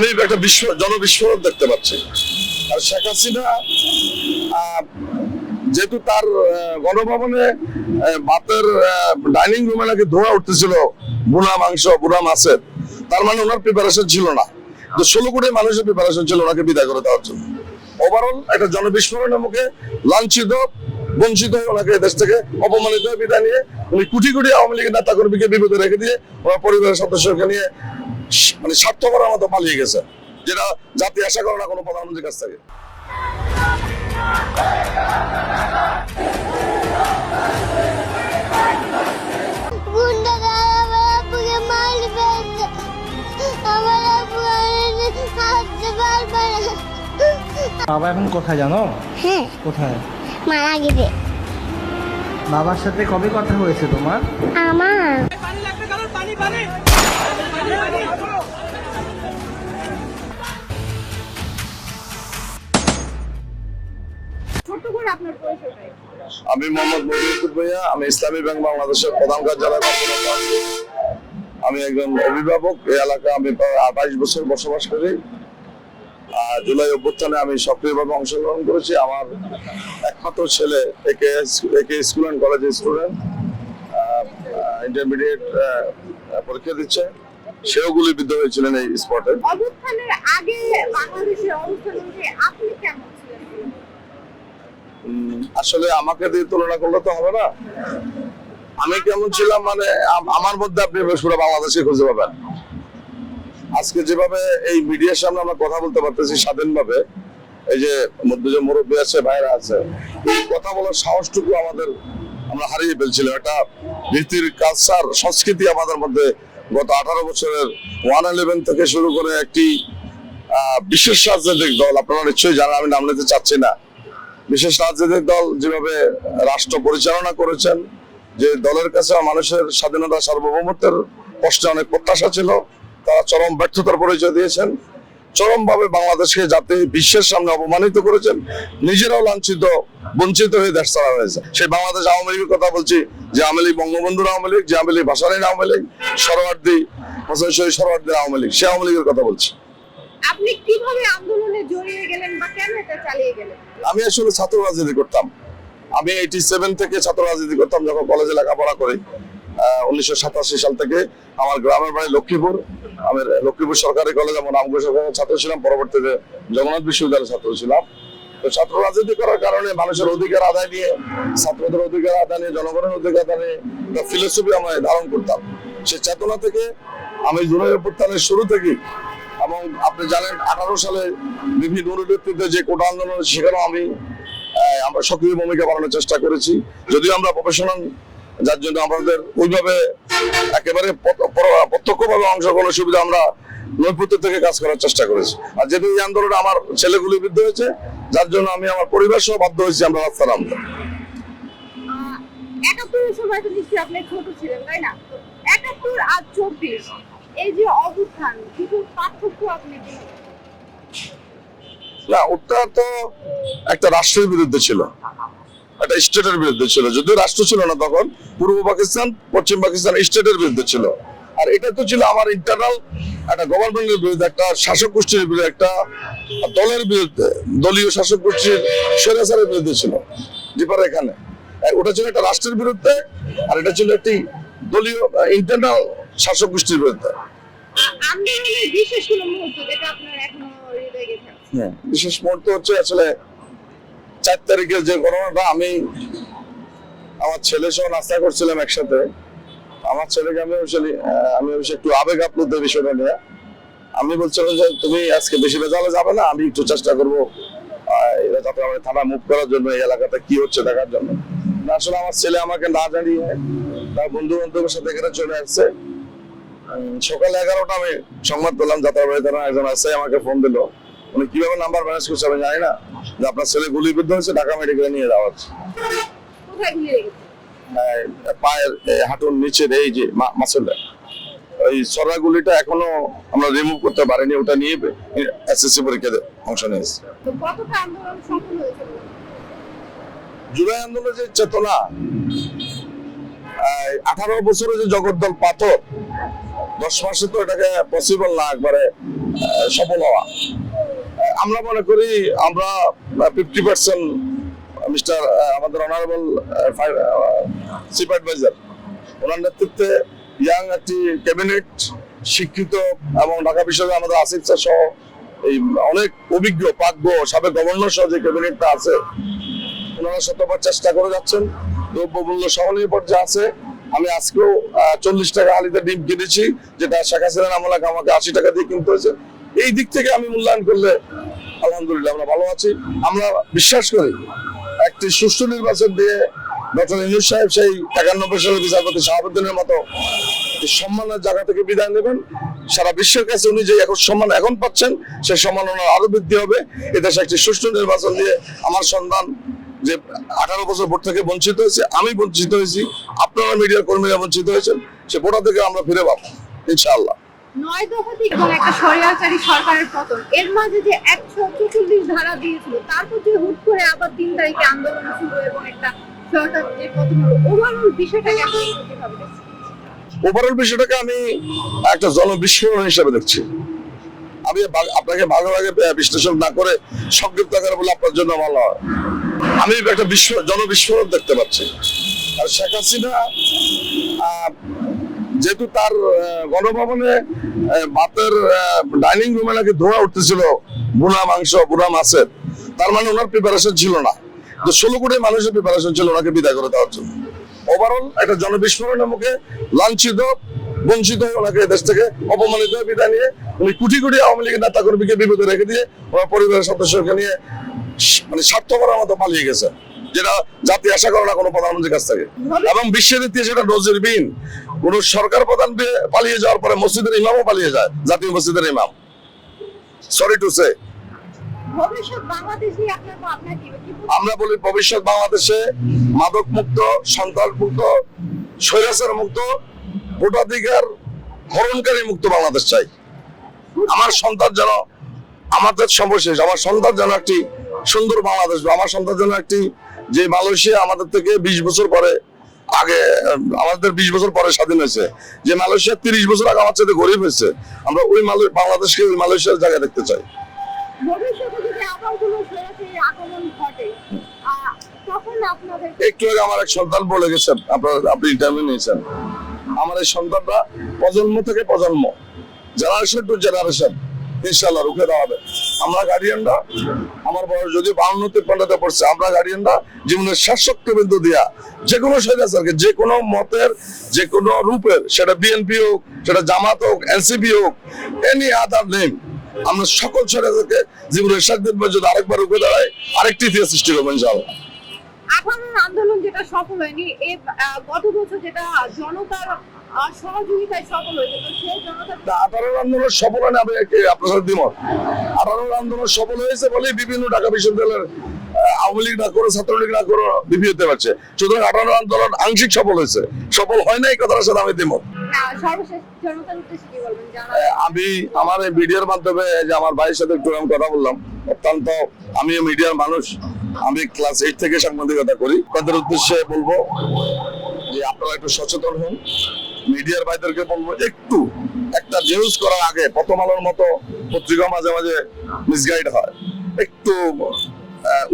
আমি একটা বিশ্ব জনবিস্ফোরণ দেখতে পাচ্ছি। আর শেখ হাসিনা যেহেতু তার গণভবনে ভাতের ডাইনিং রুমে নাকি ধোঁয়া উঠতেছিল, বুনা মাংস, বুনা মাছের, তার মানে ওনার প্রিপারেশন ছিল না। তো ষোলো কোটি মানুষের প্রিপারেশন ছিল ওনাকে বিদায় করে দেওয়ার জন্য। ওভারঅল একটা জনবিস্ফোরণের মুখে লাঞ্ছিত, বঞ্চিত হয়ে ওনাকে দেশ থেকে অপমানিত হয়ে বিদায় নিয়ে, উনি কোটি কোটি আওয়ামী লীগের নেতা কর্মীকে বিপদে রেখে দিয়ে ওনার পরিবারের সদস্যকে নিয়ে মানে স্বার্থপরের মতো পালিয়ে গেছে যেটা জাতি আশা করে না কোনো প্রধানমন্ত্রীর কাছ থেকে। বাবা এখন কোথায় জানো? হ্যাঁ। কোথায়? মারা গেছে। বাবার সাথে কবে কথা হয়েছে তোমার? আমার। আমি মোহাম্মদ মহিউদ্দিন ভাইয়া আমি ইসলামী ব্যাংক বাংলাদেশের প্রধান কার্যালয় আমি একজন অভিভাবক এই এলাকা আমি বাইশ বছর বসবাস করি। আর জুলাই অভ্যুত্থানে আমি সক্রিয়ভাবে অংশগ্রহণ করেছি। আমার একমাত্র ছেলে একে একে স্কুল অ্যান্ড কলেজের স্টুডেন্ট ইন্টারমিডিয়েট পরীক্ষা দিচ্ছে। সেও গুলিবিদ্ধ হয়েছিলেন এই স্পটে অবস্থানের আগে বাংলাদেশের অবস্থান অনুযায়ী আপনি কেমন আসলে আমাকে দিয়ে তুলনা করলে তো হবে না। আমি কেমন ছিলাম মানে আমার মধ্যে আপনি পুরো বাংলাদেশে খুঁজে পাবেন। আজকে যেভাবে এই মিডিয়ার সামনে আমরা কথা বলতে পারতেছি স্বাধীনভাবে এই যে মধ্যে যে মুরব্বী আছে ভাইরা আছে এই কথা বলার সাহসটুকু আমাদের আমরা হারিয়ে ফেলছিলাম। একটা রীতির কালচার সংস্কৃতি আমাদের মধ্যে গত আঠারো বছরের ওয়ান ইলেভেন থেকে শুরু করে একটি বিশেষ রাজনৈতিক দল, আপনারা নিশ্চয়ই জানেন, আমি নাম নিতে চাচ্ছি না। বিশেষ রাজনৈতিক দল যেভাবে রাষ্ট্র পরিচালনা করেছেন, যে দলের কাছে মানুষের স্বাধীনতা সার্বভৌমত্বের প্রশ্নে অনেক প্রত্যাশা ছিল, তারা চরম ব্যর্থতার পরিচয় দিয়েছেন। চরমভাবে বাংলাদেশকে জাতি বিশ্বের সামনে অপমানিত করেছেন। নিজেরাও লাঞ্ছিত বঞ্চিত হয়ে দেশ চালা হয়েছে। সেই বাংলাদেশ আওয়ামী লীগের কথা বলছি যে আওয়ামী লীগ বঙ্গবন্ধুর আওয়ামী লীগ যে আওয়ামী লীগ ভাসানীর আওয়ামী লীগ সরোয়ার্দি হোসেন শহীদ সরোয়ার্দির আওয়ামী লীগ সে আওয়ামী লীগের কথা বলছি। আপনি কীভাবে আন্দোলনে জড়িয়ে গেলেন বা কেন এটা চালিয়ে গেলেন? আমি আসলে ছাত্র রাজনীতি করতাম। আমি এইটি সেভেন থেকে ছাত্র রাজনীতি করতাম যখন কলেজে লেখাপড়া করি। উনিশশো সাতাশি সাল থেকে আমার গ্রামের বাড়ি লক্ষ্মীপুর। আমি লক্ষ্মীপুর সরকারি কলেজ আমার রামকৃষ্ণ সরকারের ছাত্র ছিলাম, পরবর্তীতে জগন্নাথ বিশ্ববিদ্যালয়ের ছাত্র ছিলাম। তো ছাত্র রাজনীতি করার কারণে মানুষের অধিকার আদায় নিয়ে, ছাত্রদের অধিকার আদায় নিয়ে, জনগণের অধিকার আদায় নিয়ে ফিলোসফি আমি ধারণ করতাম। সে চেতনা থেকে আমি জুলাই অভ্যুত্থানের শুরু থেকেই এবং আপনি জানেন, আঠারো সালে বিভিন্ন নেতৃত্বে যে কোটা আন্দোলন সেখানেও আমি আমরা সক্রিয় ভূমিকা পালনের চেষ্টা করেছি। যদিও আমরা প্রফেশনাল যার জন্য আমাদের ওইভাবে একেবারে প্রত্যক্ষভাবে অংশগ্রহণের সুবিধা আমরা নৈপুত্য থেকে কাজ করার চেষ্টা করেছি। আর যেহেতু এই আন্দোলনে আমার ছেলেগুলি বিদ্ধ হয়েছে যার জন্য আমি আমার পরিবার সহ বাধ্য হয়েছি আমরা রাস্তা নামতে একাত্তরের সময় তো নিশ্চয়ই আপনি ছোট ছিলেন তাই না? একাত্তর আর চব্বিশ এই যে অবস্থান কিছু পার্থক্য আপনি না ওটা তো একটা রাষ্ট্রের বিরুদ্ধে ছিল। একটা স্টেটের বিরুদ্ধে ছিল। যদিও রাষ্ট্র ছিল না তখন পূর্ব পাকিস্তান পশ্চিম পাকিস্তান স্টেটের বিরুদ্ধে ছিল। আর এটা তো ছিল আমার ইন্টারনাল একটা গভর্নমেন্টের বিরুদ্ধে একটা শাসক গোষ্ঠীর বিরুদ্ধে একটা দলের বিরুদ্ধে দলীয় শাসক গোষ্ঠীর স্বৈরাচারের বিরুদ্ধে ছিল ডিপার এখানে। ওটা ছিল একটা রাষ্ট্রের বিরুদ্ধে আর এটা ছিল একটি দলীয় ইন্টারনাল শাসক গোষ্ঠীর বিরুদ্ধে? হ্যাঁ, বিশেষ মুহূর্ত হচ্ছে আসলে চার তারিখের যে ঘটনাটা আমি আমার ছেলে সহ নাস্তা করছিলাম একসাথে, আমার ছেলেকে আমি আমি অবশ্য একটু আবেগ আপ্লুত বিষয়টা নিয়ে। আমি বলছিলাম যে তুমি আজকে বেশি বেজালে যাবে না, আমি একটু চেষ্টা করব যাতে আমাদের থানা মুভ করার জন্য এই এলাকাতে কি হচ্ছে দেখার জন্য। আসলে আমার ছেলে আমাকে না জানিয়ে তার বন্ধু বান্ধবের সাথে এখানে চলে আসছে। সকাল এগারোটা আমি সংবাদ পেলাম যাত্রাবাড়ি থানা একজন আছে আমাকে ফোন দিলো। উনি কীভাবে নাম্বার ম্যানেজ করছে আমি জানি না। যে আপনার ছেলে গুলিবিদ্ধ হয়েছে ঢাকা মেডিকেলে নিয়ে যাওয়া হচ্ছে। পায়ের হাঁটুর নিচের এই যে মাসেলটা ওই সরা গুলিটা এখনও আমরা রিমুভ করতে পারিনি ওটা নিয়ে এসএসসি পরীক্ষাতে অংশ নিয়েছে? জুলাই আন্দোলনের যে চেতনা আঠারো বছরের যে জগদ্দল পাথর দশ মাসে তো এটাকে পসিবল না একবারে সফল হওয়া। আমরা মনে করি আমরা ফিফটি পার্সেন্ট মিস্টার আমাদের অনারেবল চিফ অ্যাডভাইজার ওনার নেতৃত্বে ইয়াং একটি ক্যাবিনেট শিক্ষিত এবং ঢাকা বিশ্ববিদ্যালয়ে আমাদের আসিফ স্যার সহ এই অনেক অভিজ্ঞ প্রাজ্ঞ সাবেক গভর্নর সহ যে ক্যাবিনেটটা আছে, ওনারা শতবার চেষ্টা করে যাচ্ছেন। দ্রব্যমূল্য সহনীয় পর্যায়ে আছে। আমি আজকেও চল্লিশ টাকা হালিতে ডিম কিনেছি, যেটা শেখ হাসিনার আমলাকে আমাকে আশি টাকা দিয়ে কিনতে হয়েছে। এই দিক থেকে আমি মূল্যায়ন করলে আলহামদুলিল্লাহ আমরা ভালো আছি। আমরা বিশ্বাস করি, একটি সুষ্ঠু নির্বাচন দিয়ে ডক্টর ইনুস সাহেব সেই একানব্বই সালের বিচারপতি শাহাবুদ্দিনের মতো সম্মানের জায়গা থেকে বিদায় নেবেন। সারা বিশ্বের কাছে উনি যে এখন সম্মান এখন পাচ্ছেন, সেই সম্মান ওনার আরও বৃদ্ধি হবে। এদেশে একটি সুষ্ঠু নির্বাচন দিয়ে আমার সন্তান যে আঠারো বছর ভোট থেকে বঞ্চিত হয়েছে, আমি বঞ্চিত হয়েছি। আপনারা মিডিয়ার কর্মীরা বঞ্চিত হয়েছেন, সে ভোটা থেকে আমরা ফিরে পাবো, ইনশাআল্লাহ। নয় এবং একটা সরকারের পতন। এর মাঝে যে একশো ধারা দিয়েছিল তারপর যে হুট করে আবার তিন তারিখে আন্দোলন শুরু এবং একটা ওভারঅল বিষয়টাকে আমি একটা জনবিস্ফোরণ হিসেবে দেখছি। আমি আপনাকে ভাগে ভাগে বিশ্লেষণ না করে সংক্ষিপ্ত আকারে বলে আপনার জন্য ভালো হয়। আমি একটা বিশ্ব জনবিস্ফোরণ দেখতে পাচ্ছি। আর শেখ হাসিনা যেহেতু তার গণভবনে ভাতের ডাইনিং রুমে নাকি ধোয়া উঠতেছিল বুনা মাংস বুনা মাছের। তার মানে ওনার প্রিপারেশন ছিল না। তো ষোলো কোটি মানুষের প্রিপারেশন ছিল ওনাকে বিদায় করে দেওয়ার জন্য। ওভারঅল একটা জনবিস্ফোরণের মুখে লাঞ্ছিত বঞ্চিত হয়ে ওনাকে দেশ থেকে অপমানিত হয়ে বিদায় নিয়ে উনি কোটি কোটি আওয়ামী লীগের নেতা কর্মীকে বিপদে রেখে দিয়ে ওনার পরিবারের সদস্যকে নিয়ে মানে স্বার্থপরের মতো পালিয়ে গেছে যেটা জাতি আশা করে না কোনো প্রধানমন্ত্রীর কাছ থেকে। এবং বিশ্বের ইতিহাসে এটা নজিরবিহীন। কোন সরকার প্রধান পালিয়ে যাওয়ার পরে মসজিদের ইমামও পালিয়ে যায় জাতীয় মসজিদের ইমাম। Sorry to say? আমরা বলি ভবিষ্যৎ বাংলাদেশে মাদক মুক্ত সন্ত্রাস মুক্ত স্বৈরাচার মুক্ত ভোটাধিকার হরণকারী মুক্ত বাংলাদেশ চাই। আমার সন্তান যেন আমাদের সর্বশেষ আমার সন্তান যেন একটি সুন্দর বাংলাদেশ আমার সন্তান যেন একটি যে মালয়েশিয়া আমাদের থেকে বিশ বছর পরে আগে আমাদের বিশ বছর পরে স্বাধীন হয়েছে। যে মালয়েশিয়া তিরিশ বছর আগে আমার সাথে গরিব হয়েছে আমরা ওই মালয় বাংলাদেশকে ওই মালয়েশিয়ার জায়গায় দেখতে চাই। একটু আগে আমার এক সন্তান বলে গেছেন আপনার আপনি ইন্টারভিউ নিয়েছেন। আমার এই সন্তানরা প্রজন্ম থেকে প্রজন্ম জেনারেশন টু জেনারেশন ইনশাল্লাহ রুখে হবে। আমরা গার্ডিয়ানরা আমার বয়স যদি বাউন্ন তিপ্পান্নতে পড়ছে, আমরা গার্ডিয়ানরা জীবনের শাসক্ত বিন্দু দিয়া যে কোনো স্বৈরাচারকে যে কোনো মতের যে কোনো রূপের, সেটা বিএনপি হোক, সেটা জামাত হোক এনসিপি হোক এনি আদার নেম আমরা সকল স্বৈরাচারকে জীবনের শেষ দিন পর্যন্ত আরেকবার রুখে দাঁড়াই, আরেকটি ইতিহাস সৃষ্টি করব ইনশাল্লাহ আঠারোর আন্দোলন যেটা সফল হয়নি গত বছর যেটা জনতার আহ, সহযোগিতায় সফল হয়েছে তো সেই জনতার আঠারোর আন্দোলন সফল হয় না আমি আপনার সাথে দ্বিমত আঠারোর আন্দোলন সফল হয়েছে বলে বিভিন্ন ঢাকা বিশ্ববিদ্যালয়ের আওয়ামী লীগ না করে ছাত্রলীগ না করে বিপি হতে পারছে সুতরাং আঠারোর আন্দোলন আংশিক সফল হয়েছে। সফল হয় না এই কথাটার সাথে আমি দ্বিমত। আমি আমার এই মিডিয়ার মাধ্যমে যে আমার ভাইয়ের সাথে একটু কথা বললাম অত্যন্ত আমি মিডিয়ার মানুষ আমি ক্লাস এইট থেকে সাংবাদিকতা করি। তাদের উদ্দেশ্যে বলব যে আপনারা একটু সচেতন হন। মিডিয়ার ভাইদেরকে বলব, একটু একটা নিউজ করার আগে প্রথম আলোর মতো পত্রিকা মাঝে মাঝে মিসগাইড হয়। একটু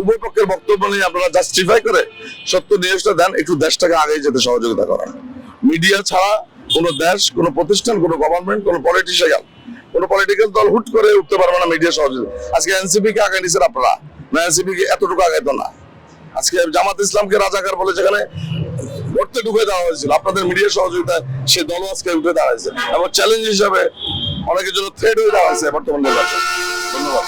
উভয় পক্ষের বক্তব্য নিয়ে আপনারা জাস্টিফাই করে সত্য নিউজটা দেন, একটু দেশটাকে আগে যেতে সহযোগিতা করেন। মিডিয়া ছাড়া কোনো দেশ, কোনো প্রতিষ্ঠান, কোনো গভর্নমেন্ট কোনো পলিটিশিয়ান কোনো পলিটিক্যাল দল হুট করে উঠতে পারবে না মিডিয়া সহযোগিতা। আজকে এনসিপি কে আগে নিছেন আপনারা, না এনসিপি কে এতটুকু আগাইতো না। আজকে জামাত ইসলামকে রাজাকার বলে যেখানে গর্তে ঢুকে দেওয়া হয়েছিল। আপনাদের মিডিয়া সহযোগিতায় সে দল আজকে উঠে দাঁড়াইছে। এবং চ্যালেঞ্জ হিসাবে অনেকের জন্য থ্রেড হয়ে দাঁড়াইছে বর্তমান নির্বাচন। ধন্যবাদ।